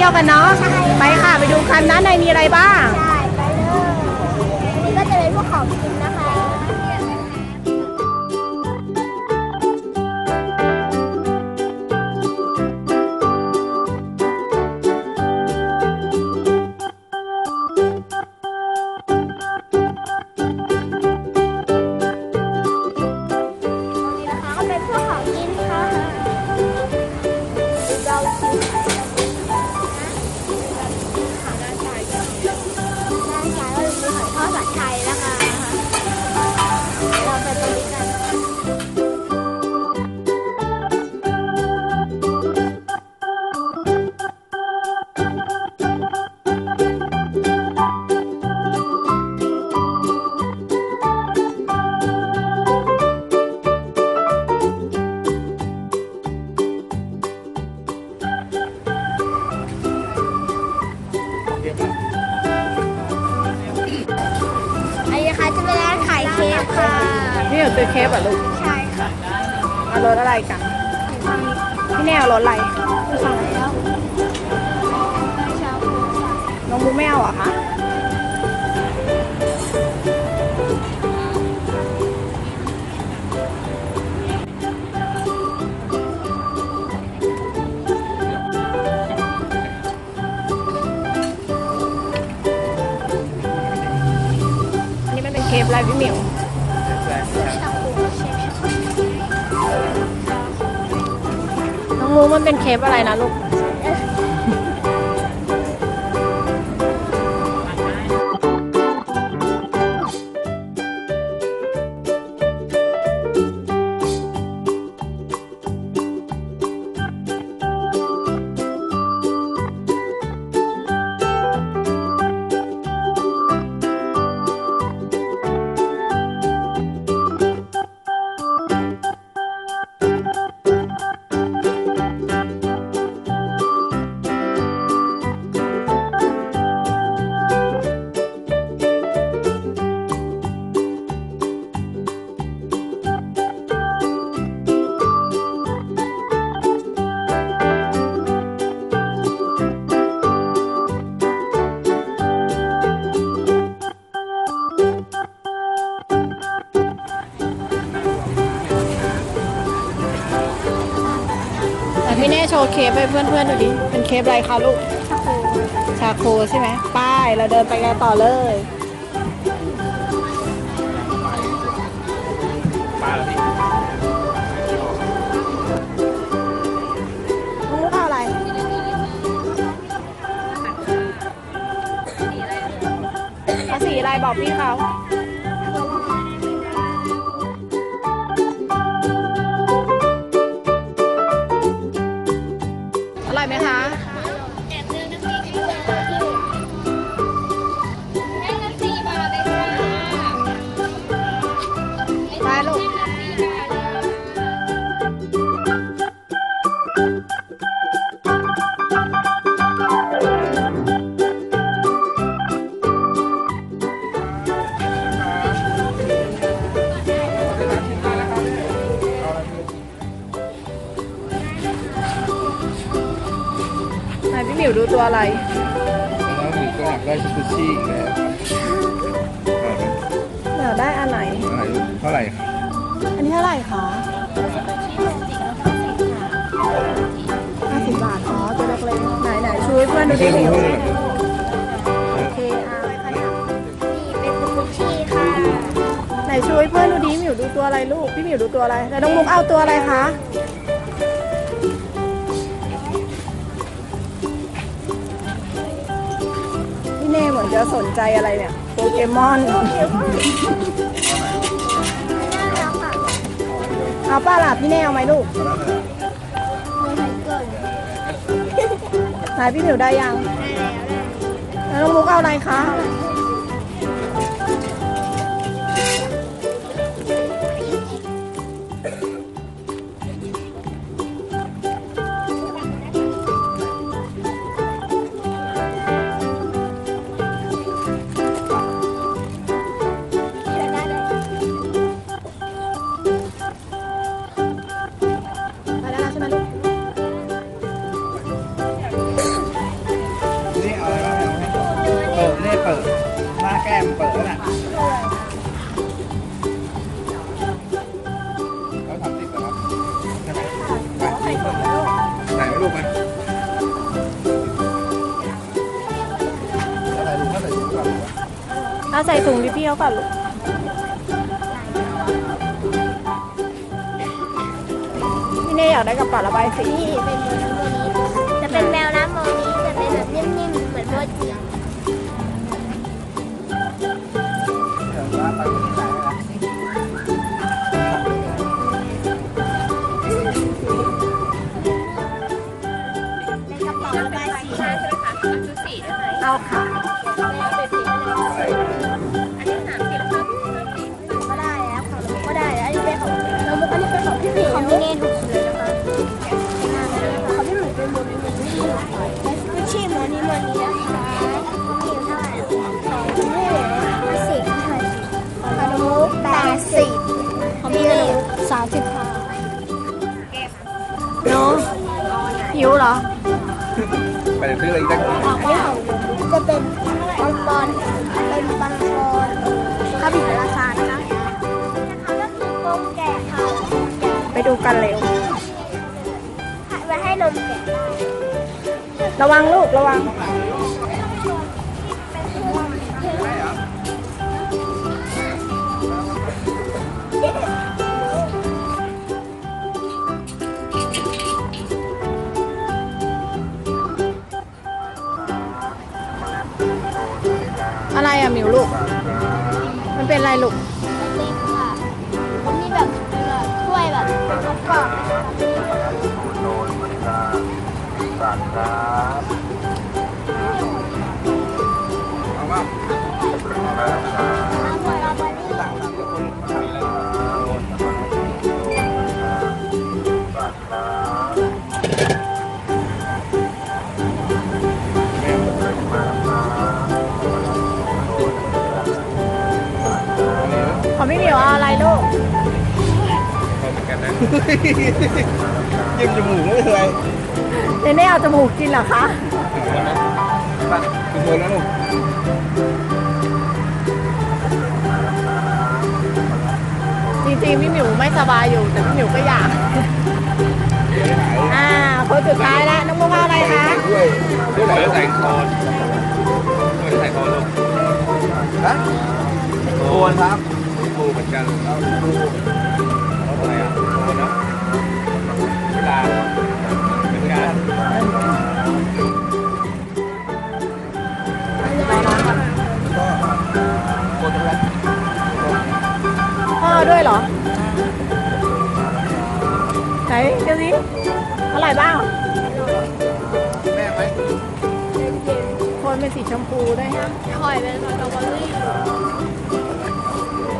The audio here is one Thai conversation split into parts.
ที่ยวกันเนาะไปค่ะไปดูกันนะในมีอะไรบ้างใช่ไปเลยอันนี้ก็จะเป็นพวกของกินนะคะนี่นะคะก็เป็นพวกของกินค่ะเราชิม นี่เหรอซื้อเค้กเหรอลูกใช่ค่ะเอารสอะไรกันพี่แนวรสอะไรสั่งแล้วชาบูน้องมุกไม่เอาเหรอคะอันนี้มันเป็นเค้กอะไรพี่หมิว งมูมันเป็นเคปอะไรนะลูก ค้กให้เพื่อนๆดูดิ เป็นเค้กอะไรคะลูกชาบูชาโคใช่ไหมป้าย เราเดินไปกันต่อเลย ป้าแล้วพี่น้องมุกเอาอะไร เอาสีอะไรบอกพี่เขา แล้วหนูก็อยากได้สกุชี่อีกแล้วเอาไหมอยากได้อันไหน อะไรเท่าไหร่ครับอันนี้เท่าไหร่คะห้าสิบบาทอ๋อตัวเล็กๆไหนไหนๆช่วยเพื่อนดูไม่ดิใช่หมิวรู้เลยโอเคอะนี่เป็นสกุชี่ค่ะไหนช่วยเพื่อนดูดิหมิวดูตัวอะไรลูก พี่หมิวดูตัวอะไร แล้วน้องมุกเอาตัวอะไรคะ มือนจะสนใจอะไรเนี่ยโปเกมอนน่ารักค่ะเอาป้าล่ะพี่เน่เอาไหมลูกไม่ให้เกินไหนพี่หมิวได้ยังได้แล้วได้แล้วน้องมุกเอาอะไรคะ ใส่ถุงพี่พี่เขาก่อนลูกพี่เน่อยากได้กระเป๋าระบายสี นี่เป็น สามสิบห้าเนาะหิวเหรอไปซื้ออะไรอีกตั้งอันนี้ของจะเป็นบอลบอลเป็นบอลบอลข้าวบิดราคานะคะเขาก็คือกงแกะค่ะไปดูกันเร็วไว้ให้นมแกะระวังลูกระวัง ของพี่หมิวเอาอะไรลูกพอเหมือนกันนะยิ้มจมูกไม่เป็นไรเนเน่เอาจมูกกินเหรอคะไปคือคนแล้วลูก จริงๆพี่หมิวไม่สบายอยู่ แต่พี่หมิวก็อยากเดี๋ยวหายอ่าคนสุดท้ายแล้วน้องมุกเอาอะไรคะด้วยด้วยไหนใส่คอนไม่ใส่คอนลูกฮะโคนครับปูเหมือนกันเอา ไหนเดี๋ยวนี้เท่าไหร่บ้างแม่ไหมคนเป็นสีชมพูด้วยฮะหอยเป็นสตรอเบอรี่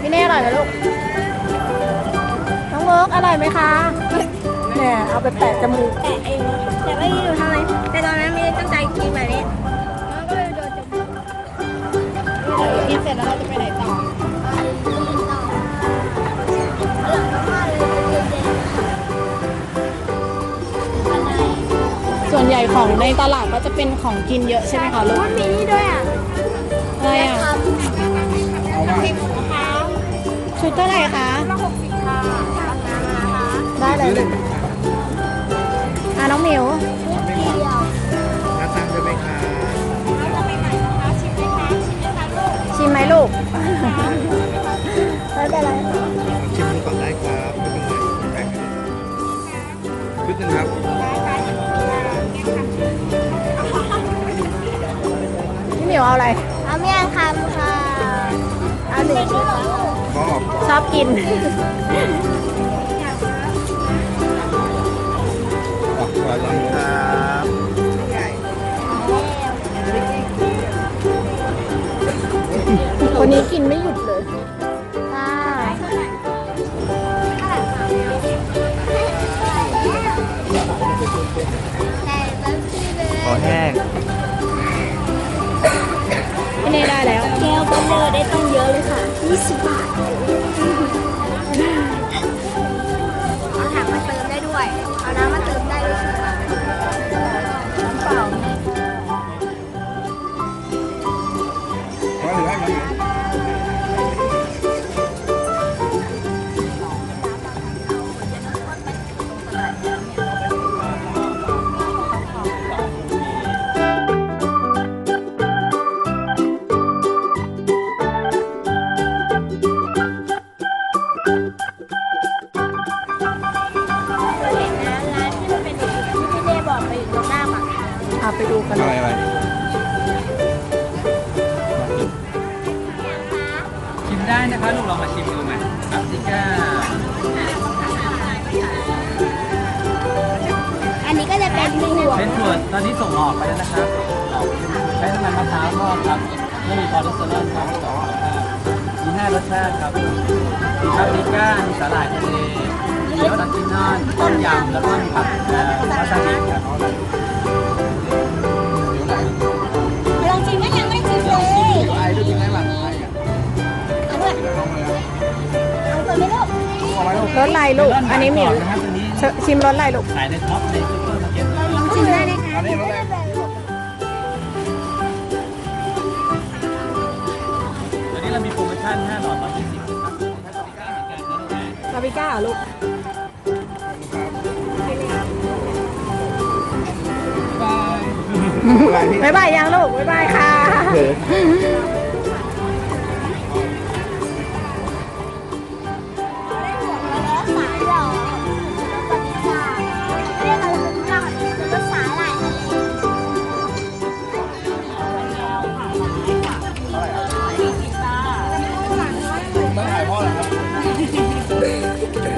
พี่เน่อร่อยไหมลูก น้องเวิร์กอร่อยไหมคะ เนี่ยเอาไปแปะจมูกแต่เอง ของในตลาดก็จะเป็นของกินเยอะใช่ไหมคะลูกมันมีนี่ด้วยอะอะไรอะทำเอาว่าชุดเท่าไหร่คะมาหกสิบค่ะราคามาค่ะได้เลย กิน อเลสเตอรอลครับสองรสชาติมีห้ารสชาติครับมีปาปริก้ามีสาหร่ายทะเลมีออริจินอลต้มยำแล้วก็มีผักเอ่อวาซาบิครับลองชิมก็ยังไม่ชิมเลยไอ้ดูกินได้หลังไอ้อะเอาด้วยเอาคนไม่ลูกรสอะไรลูก อันนี้หมิวนะครับตัวนี้ชชิมรสอะไรลูกขายในท็อปในซุปเปอร์มาร์เก็ตลองชิมได้นะคะอันนี้รสอะไรตัว ปาปริก้าเหมือนกันนะลูกนะปาปริก้าเหรอลูกบ๊ายบายยังลูกบ๊ายบายค่ะ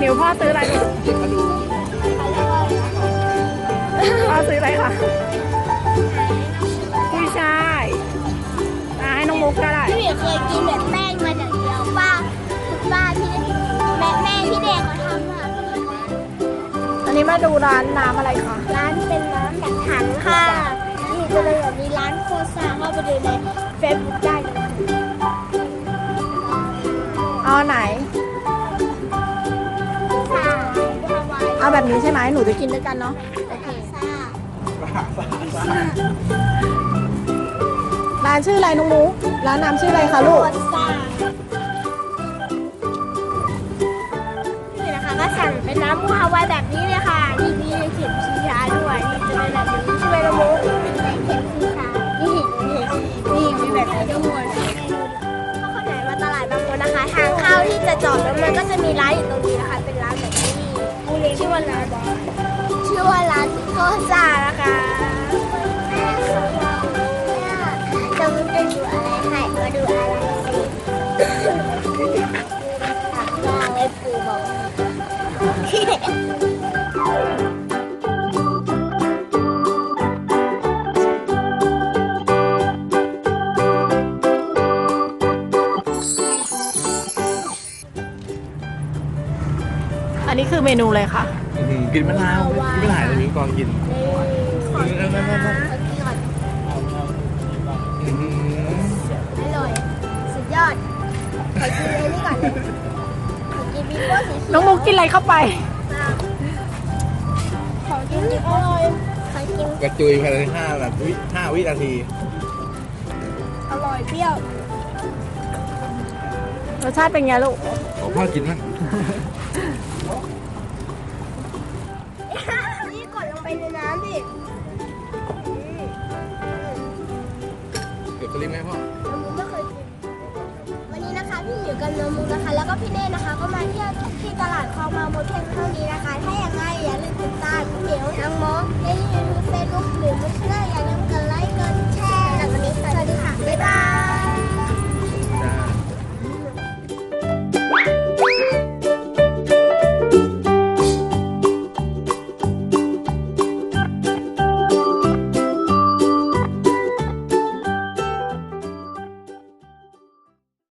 หมิวพ่อซื้ออะไรลูกพ่อซื้ออะไรคะกุ้ยช่ายอะให้น้องมุกก็ได้ พี่เหมียวเคยกินแบบแป้งมาอย่างเดียวป้าคุณป้าพี่แม่แม่พี่เด็กเขาทำอะอันนี้มาดูร้านน้ำอะไรคะ ร้านเป็นร้านแบบถังค่ะนี่จะเลยแบบมีร้านโคซ่าเข้าไปดูในเฟซบุ๊กได้เลยเอาไหน เอาแบบนี้ใช่ไหมหนูจะกินด้วยกันเนาะโอเคซ่าร้านชื่ออะไรน้องมุกร้านน้ำชื่ออะไรคะลูกโคซ่านี่นะคะก็สั่งเป็นน้ำมูฮาวายแบบนี้เลยค่ะนี่มีเข็มชีชาด้วยนี่จะเป็นแบบนี้ช่วยระมุกเข็มชีชานี่นี่มีแบบนี้ด้วยถ้าคนไหนมาตลาดบางมดนะคะ ทางเข้าที่จะจอดรถมันก็จะมีร้านอยู่ตรง เมนูเลยค่ะกินมะนาวกินมะนาวเลยมีกองกิน ขอกินนะขอกินก่อนอร่อย สุดยอด ขอกินเลยนี่ก่อนเลยขอกินบีโป้สีเขียวน้องมุกกินอะไรเข้าไป ขอกินอร่อยขอกินกระจุยภายในห้านาทีห้าวินาทีอร่อยเปรี้ยว รสชาติเป็นไงลูก ขอพ่อกินมั้ง ในน้ำดิเดี๋ยวจะรีบไหมพ่อ น้ำมูไม่เคยกิน วันนี้นะคะพี่หมิวกับน้ำมูนะคะ แล้วก็พี่เน่นะคะ ก็มาเที่ยวที่ตลาดคลองมาโมเพียงเท่านี้นะคะ ถ้าอย่างไรอย่าลืมติดตามพี่หมิวน้องโมในยูทูบเฟซบุ๊กหรือมุกเกอร์อย่าลืมกด